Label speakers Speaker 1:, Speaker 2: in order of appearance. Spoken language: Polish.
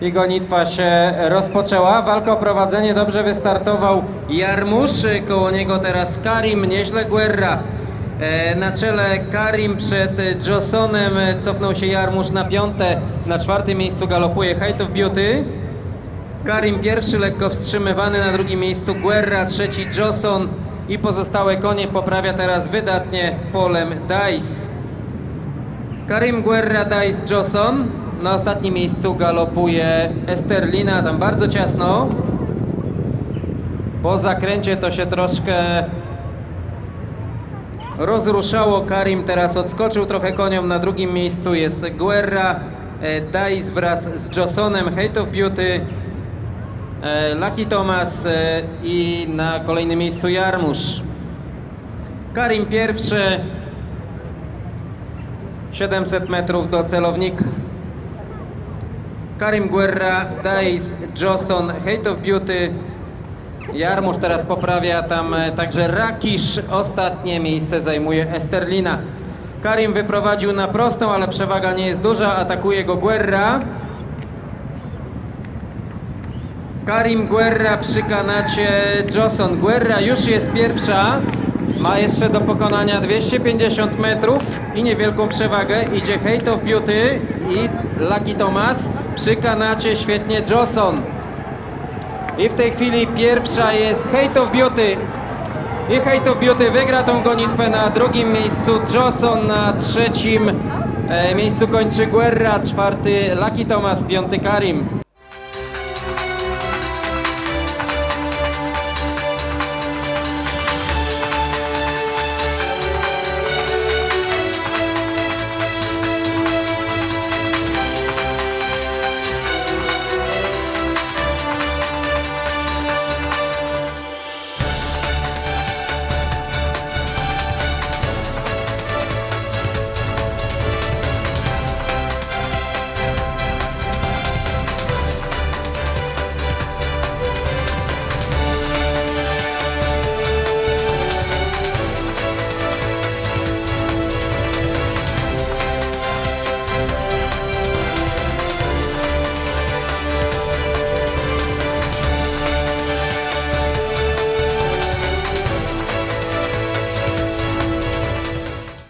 Speaker 1: I gonitwa się rozpoczęła. Walka o prowadzenie dobrze wystartował Jarmusz. Koło niego teraz Karim, nieźle Guerra. E, Na czele Karim przed Josonem cofnął się Jarmusz na piąte. Na czwartym miejscu galopuje Height of Beauty. Karim pierwszy lekko wstrzymywany, na drugim miejscu Guerra, trzeci Joson i pozostałe konie poprawia teraz wydatnie polem Dice. Karim Guerra, Dice Joson. Na ostatnim miejscu galopuje Esterlina, tam bardzo ciasno. Po zakręcie to się troszkę rozruszało. Karim teraz odskoczył trochę koniom. Na drugim miejscu jest Guerra, e, Dice wraz z Josonem, Hate of Beauty, e, Lucky Thomas e, i na kolejnym miejscu Jarmusz. Karim pierwszy, 700 metrów do celownika. Karim Guerra, Dice, Joson, Hate of Beauty. Jarmusz teraz poprawia tam e, także Rakisz. Ostatnie miejsce zajmuje Esterlina. Karim wyprowadził na prostą, ale przewaga nie jest duża. Atakuje go Guerra. Karim Guerra przy kanacie Joson. Guerra już jest pierwsza. Ma jeszcze do pokonania 250 metrów i niewielką przewagę. Idzie Hate of Beauty i Lucky Thomas. Przy kanacie świetnie Joson. I w tej chwili pierwsza jest Hate of Beauty. I Hate of Beauty wygra tą gonitwę na drugim miejscu. Joson na trzecim e, miejscu kończy Guerra, czwarty Lucky Thomas, piąty Karim.